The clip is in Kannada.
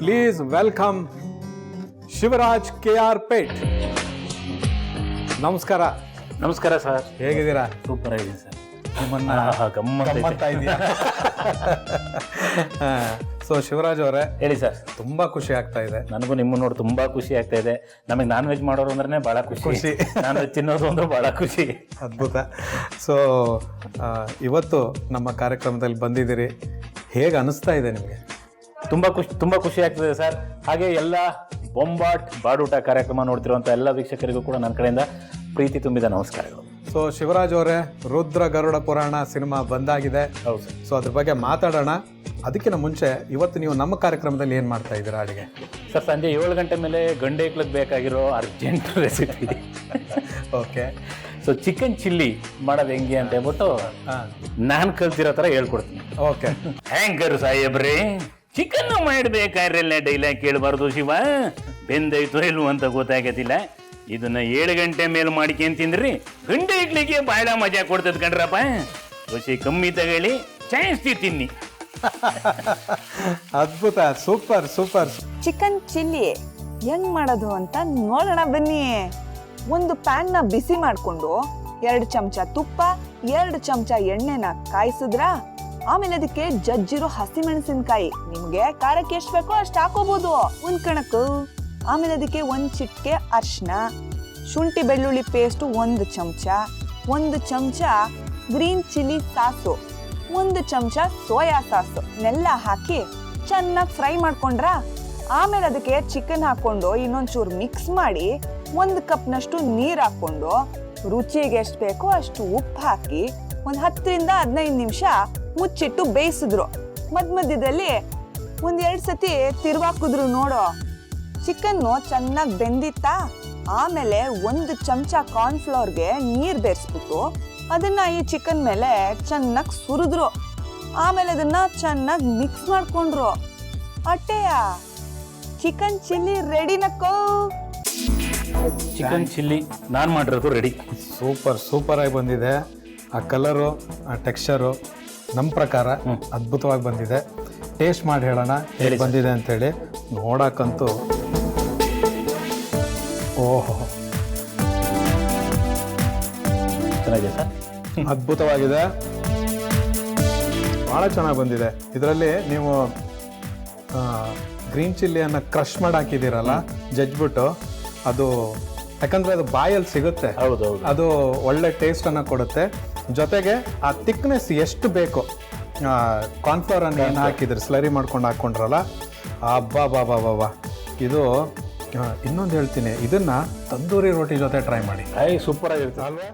Please welcome Shivaraj K R Pet ನಮಸ್ಕಾರ. ನಮಸ್ಕಾರ ಸರ್. ಹೇಗಿದ್ದೀರಾ? ಸೂಪರ್ ಆಗಿದೆ ಸರ್. ನಿಮ್ಮನ್ನ ಗಮ್ಮತ್ ಗಮ್ಮತ್ತಾ ಇದೆಯಾ? ಸೊ ಶಿವರಾಜ್ ಅವರೇ ಹೇಳಿ ಸರ್. ತುಂಬಾ ಖುಷಿ ಆಗ್ತಾ ಇದೆ. ನನಗೂ ನಿಮ್ಮ ನೋಡಿ ತುಂಬಾ ಖುಷಿ ಆಗ್ತಾ ಇದೆ. ನಮಗೆ ನಾನ್ ವೆಜ್ ಮಾಡೋರು ಅಂದ್ರೆ ಬಹಳ ಖುಷಿ. ಖುಷಿ. ನಾನ್ ವೆಜ್ ತಿನ್ನೋದು ಅಂದ್ರೆ ಬಹಳ ಖುಷಿ. ಅದ್ಭುತ. ಸೊ ಇವತ್ತು ನಮ್ಮ ಕಾರ್ಯಕ್ರಮದಲ್ಲಿ ಬಂದಿದ್ದೀರಿ. ಹೇಗೆ ಅನಿಸ್ತಾ ಇದೆ ನಿಮಗೆ? ತುಂಬಾ ಖುಷಿ ತುಂಬ ಖುಷಿ ಆಗ್ತದೆ ಸರ್. ಹಾಗೆ ಎಲ್ಲ ಬೊಂಬಾಟ್ ಬಾಡೂಟ ಕಾರ್ಯಕ್ರಮ ನೋಡ್ತಿರುವಂಥ ಎಲ್ಲ ವೀಕ್ಷಕರಿಗೂ ಕೂಡ ನನ್ನ ಕಡೆಯಿಂದ ಪ್ರೀತಿ ತುಂಬಿದ ನಮಸ್ಕಾರಗಳು. ಸೊ ಶಿವರಾಜ್ ಅವರೇ ರುದ್ರ ಗರುಡ ಪುರಾಣ ಸಿನಿಮಾ ಬಂದಾಗಿದೆ. ಹೌದು ಸರ್. ಸೊ ಅದ್ರ ಬಗ್ಗೆ ಮಾತಾಡೋಣ. ಅದಕ್ಕಿಂತ ಮುಂಚೆ ಇವತ್ತು ನೀವು ನಮ್ಮ ಕಾರ್ಯಕ್ರಮದಲ್ಲಿ ಏನು ಮಾಡ್ತಾ ಇದ್ದೀರಾ ಅಡುಗೆ? ಸರ್ ಸಂಜೆ ಏಳು ಗಂಟೆ ಮೇಲೆ ಗಂಡೆ ಇಕ್ಲಕ್ಕೆ ಬೇಕಾಗಿರೋ urgent recipe okay so chicken chilli ಮಾಡೋದು ಹೆಂಗೆ ಅಂತ ಹೇಳ್ಬಿಟ್ಟು ನಾನು ಕಲ್ತಿರೋ ಥರ ಹೇಳ್ಕೊಡ್ತೀನಿ. ಓಕೆ ಹ್ಯಾಂಕರ್ ಸಾಹೇಬ್ರೆ. ಚಿಕನ್ ಮಾಡ್ಬೇಕಾದ್ರೆ ಡೈಲಾಗ್ ಕೇಳಬಾರ್ದು ಶಿವ. ಬೆಂದೈತೋ ಇಲ್ವೋ ಅಂತ ಗೊತ್ತಾಗತ್ತಿಲ್ಲ ಇದನ್ನ ಏಳು ಗಂಟೆ ಮೇಲೆ ಮಾಡ್ಕೊಂತಿಂದ್ರಿ ಗಂಡ ಇಡ್ಲಿಕ್ಕೆ ಬಹಳ ಮಜಾ ಕೊಡ್ತದ ಕಣ್ರಪ್ಪ. ಖುಷಿ ಕಮ್ಮಿ ತಗೊಳ್ಳಿ ಜಾಸ್ತಿ ತಿನ್ನಿ. ಅದ್ಭುತ ಸೂಪರ್ ಸೂಪರ್. ಚಿಕನ್ ಚಿಲ್ಲಿ ಹೆಂಗ್ ಮಾಡೋದು ಅಂತ ನೋಡೋಣ ಬನ್ನಿ. ಒಂದು ಪ್ಯಾನ್ನ ಬಿಸಿ ಮಾಡ್ಕೊಂಡು ಎರಡು ಚಮಚ ತುಪ್ಪ ಎರಡು ಚಮಚ ಎಣ್ಣೆನ ಕಾಯಿಸಿದ್ರ? ಆಮೇಲೆ ಅದಕ್ಕೆ ಜಜ್ಜಿರೋ ಹಸಿಮೆಣಸಿನಕಾಯಿ. ನಿಮ್ಗೆ ಖಾರಕ್ಕೆ ಎಷ್ಟು ಬೇಕೋ ಅಷ್ಟು ಹಾಕೋಬಹುದು ಒಂದ್ ಕಣಕ್ ಆಮೇಲೆ ಅದಕ್ಕೆ ಒಂದ್ ಚಿಟ್ಕೆ ಅರ್ಶಿನ ಶುಂಠಿ ಬೆಳ್ಳುಳ್ಳಿ ಪೇಸ್ಟ್ ಒಂದು ಚಮಚ. ಒಂದು ಚಮಚ ಗ್ರೀನ್ ಚಿಲ್ಲಿ ಸಾಸು. ಒಂದು ಚಮಚ ಸೋಯಾ ಸಾಸು. ನೆಲ್ಲ ಹಾಕಿ ಚೆನ್ನಾಗಿ ಫ್ರೈ ಮಾಡ್ಕೊಂಡ್ರ? ಆಮೇಲೆ ಅದಕ್ಕೆ ಚಿಕನ್ ಹಾಕೊಂಡು ಇನ್ನೊಂಚೂರು ಮಿಕ್ಸ್ ಮಾಡಿ ಒಂದು ಕಪ್ನಷ್ಟು ನೀರು ಹಾಕೊಂಡು ರುಚಿಗೆ ಎಷ್ಟು ಬೇಕೋ ಅಷ್ಟು ಉಪ್ಪು ಹಾಕಿ ಒಂದು ಹತ್ತರಿಂದ ಹದಿನೈದು ನಿಮಿಷ ಮುಚ್ಚಿಟ್ಟು ಬೇಯಿಸಿದ್ರು. ಮಧ್ಯ ಮಧ್ಯದಲ್ಲಿ ಒಂದೆರಡು ಎರಡ್ ಸತಿ ತಿರ್ವಾಕಿದ್ರು ನೋಡೋ. ಚಿಕನ್ನು ಚೆನ್ನಾಗಿ ಬೆಂದಿತ್ತಾ ಆಮೇಲೆ ಒಂದು ಚಮಚ ಕಾರ್ನ್ಫ್ಲವರ್ಗೆ ನೀರ್ ಬೆರೆಸ್ಬಿಟ್ಟು ಅದನ್ನ ಈ ಚಿಕನ್ ಮೇಲೆ ಚೆನ್ನಾಗಿ ಸುರಿದ್ರು. ಆಮೇಲೆ ಅದನ್ನ ಚೆನ್ನಾಗಿ ಮಿಕ್ಸ್ ಮಾಡ್ಕೊಂಡ್ರು. ಅಟ್ಟೆಯ? ಚಿಕನ್ ಚಿಲ್ಲಿ ರೆಡಿ ನಕ್ಕೋ ಚಿಕನ್ ಚಿಲ್ಲಿ ನಾನು ಮಾಡಿರೋದು ರೆಡಿ ಸೂಪರ್ ಸೂಪರ್ ಆಗಿ ಬಂದಿದೆ. ಆ ಕಲರು ಆ ಟೆಕ್ಸ್ಚರು ನಮ್ಮ ಪ್ರಕಾರ ಅದ್ಭುತವಾಗಿ ಬಂದಿದೆ. ಟೇಸ್ಟ್ ಮಾಡಿ ಹೇಳೋಣ ಹೇಳಿ ಬಂದಿದೆ ಅಂತೇಳಿ ನೋಡೋಕ್ಕಂತೂ ಓಹೋ. ಚೆನ್ನಾಗಿದೆ ಸರ್. ಅದ್ಭುತವಾಗಿದೆ. ಭಾಳ ಚೆನ್ನಾಗಿ ಬಂದಿದೆ. ಇದರಲ್ಲಿ ನೀವು ಗ್ರೀನ್ ಚಿಲ್ಲಿಯನ್ನು ಕ್ರಷ್ ಮಾಡಿ ಹಾಕಿದ್ದೀರಲ್ಲ ಜಜ್ಬಿಟ್ಟು ಅದು ಯಾಕಂದ್ರೆ ಅದು ಬಾಯಲ್ಲಿ ಸಿಗುತ್ತೆ. ಹೌದು ಹೌದು. ಅದು ಒಳ್ಳೆ ಟೇಸ್ಟನ್ನು ಕೊಡುತ್ತೆ. ಜೊತೆಗೆ ಆ ತಿಕ್ನೆಸ್ ಎಷ್ಟು ಬೇಕು ಕಾರ್ನ್ಫ್ಲವರ್ ಅನ್ನು ಏನು ಹಾಕಿದ್ರಿ ಸ್ಲರಿ ಮಾಡ್ಕೊಂಡು ಹಾಕೊಂಡ್ರಲ್ಲ? ಅಬ್ಬಾ ಬಾ ಬಾ ಬಾ ಬಾ ಇದು ಇನ್ನೊಂದು ಹೇಳ್ತೀನಿ. ಇದನ್ನ ತಂದೂರಿ ರೋಟಿ ಜೊತೆ ಟ್ರೈ ಮಾಡಿ. ಐ ಸೂಪರ್ ಆಗಿರುತ್ತೆ. ಅಲ್ವಾ?